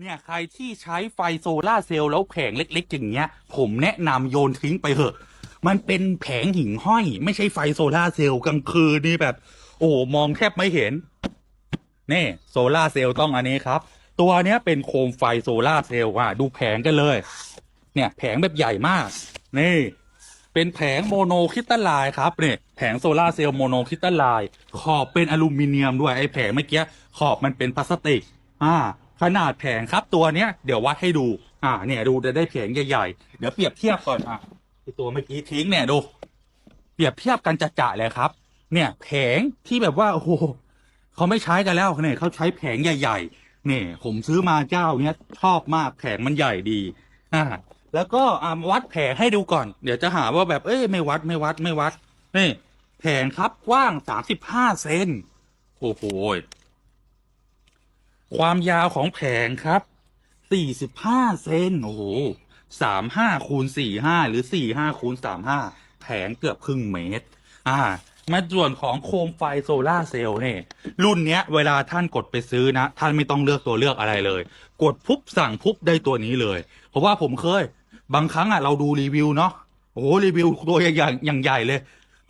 เนี่ยใครที่ใช้ไฟโซลาเซลล์แล้วแผงเล็ก ๆ อย่างเงี้ย ผมแนะนำโยนทิ้งไปเถอะ มันเป็นแผงหิ่งห้อย ไม่ใช่ไฟโซลาเซลล์กลางคืนนี่แบบ โอ้โหมองแทบไม่เห็น นี่โซลาเซลล์ต้องอันนี้ครับ ตัวเนี้ยเป็นโคมไฟโซลาเซลล์อะ ดูแผงกันเลย เนี่ยแผงแบบใหญ่มาก นี่ เป็นแผงโมโนคริสตัลไลน์ครับเนี่ยแผงโซลาเซลล์โมโนคริสตัลไลน์ขอบเป็นอลูมิเนียมด้วยไอ้แผงเมื่อกี้ขอบมันเป็นพลาสติกอ่า ขนาดแผงครับตัวเนี้ยเดี๋ยววัดให้ดู อ่า เนี่ยดูจะได้แผงใหญ่ๆ เดี๋ยวเปรียบเทียบก่อนอะไอตัวเมื่อกี้ทิ้งเนี่ยดู เปรียบเทียบกันจะจะๆเลยครับ เนี่ยแผงที่แบบว่าโอ้โหเขาไม่ใช้กันแล้วเนี่ยเขาใช้แผงใหญ่ๆเนี่ยผมซื้อมาเจ้าเนี้ยชอบมากแผงมันใหญ่ดี อ่า แล้วก็อ่าวัดแผงให้ดูก่อน เดี๋ยวจะหาว่าแบบเอ้ยไม่วัดไม่วัดไม่วัดนี่แผงครับกว้างสามสิบห้าเซนโอ้โห ความยาวของแผงครับ สี่สิบห้าเซน โอ้โหสามห้าคูณสี่ห้าหรือสี่ห้าคูณสามห้าแผงเกือบครึ่งเมตร อ่า มาส่วนของโคมไฟโซลาเซลล์เนี่ย รุ่นเนี้ย เวลาท่านกดไปซื้อนะ ท่านไม่ต้องเลือกตัวเลือกอะไรเลย กดปุ๊บสั่งปุ๊บได้ตัวนี้เลย เพราะว่าผมเคย บางครั้งอะเราดูรีวิวเนาะ โอ้โหรีวิวตัวใหญ่ๆอย่างใหญ่เลย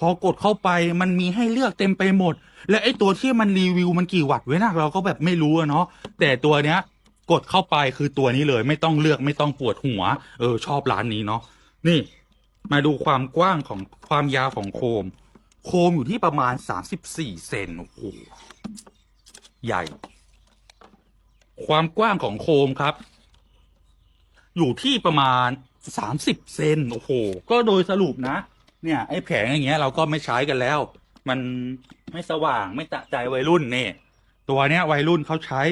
พอกดเข้าไปมันมีให้เลือกเต็มไปหมด และไอตัวที่มันรีวิวมันกี่วัตต์ไว้นะเราก็แบบไม่รู้เนาะแต่ตัวเนี้ยกดเข้าไปคือตัวนี้เลย ไม่ต้องเลือกไม่ต้องปวดหัว เออ ชอบร้านนี้เนาะนี่ มาดูความกว้างของความยาวของโคม โคมอยู่ที่ประมาณสามสิบสี่เซนโอ้โหใหญ่ ความกว้างของโคมครับ อยู่ที่ประมาณสามสิบเซนโอ้โห ก็โดยสรุปนะ เนี่ยไอ้แผงอย่างเงี้ยเราก็ไม่ใช้กันแล้ว มันไม่สว่างไม่ตะใจวัยรุ่นเนี่ยตัวเนี้ยวัยรุ่นเขาใช้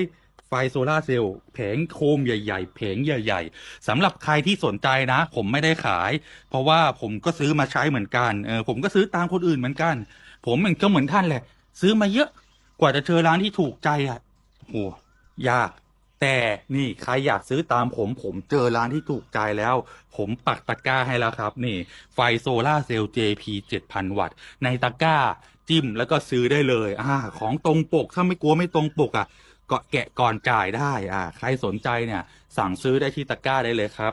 ไฟโซลาเซลล์แผงโคมใหญ่ๆแผงใหญ่ๆสำหรับใครที่สนใจนะ ผมไม่ได้ขาย เพราะว่าผมก็ซื้อมาใช้เหมือนกันเออผมก็ซื้อตามคนอื่นเหมือนกัน ผมมันก็เหมือนท่านแหละ ซื้อมาเยอะกว่าจะเจอร้านที่ถูกใจอะโหยาก แต่นี่ใครอยากซื้อตามผมผมเจอร้านที่ถูกใจแล้ว ผมปักตะกร้าให้แล้วครับ นี่ ไฟโซล่าเซลล์ JP 7,000 วัตต์ ในตะกร้าจิ้มแล้วก็ซื้อได้เลย อ่า ของตรงปก ถ้าไม่กลัวไม่ตรงปกอะก็แกะก่อนจ่ายได้ อ่า ใครสนใจเนี่ย สั่งซื้อได้ที่ตะกร้าได้เลยครับ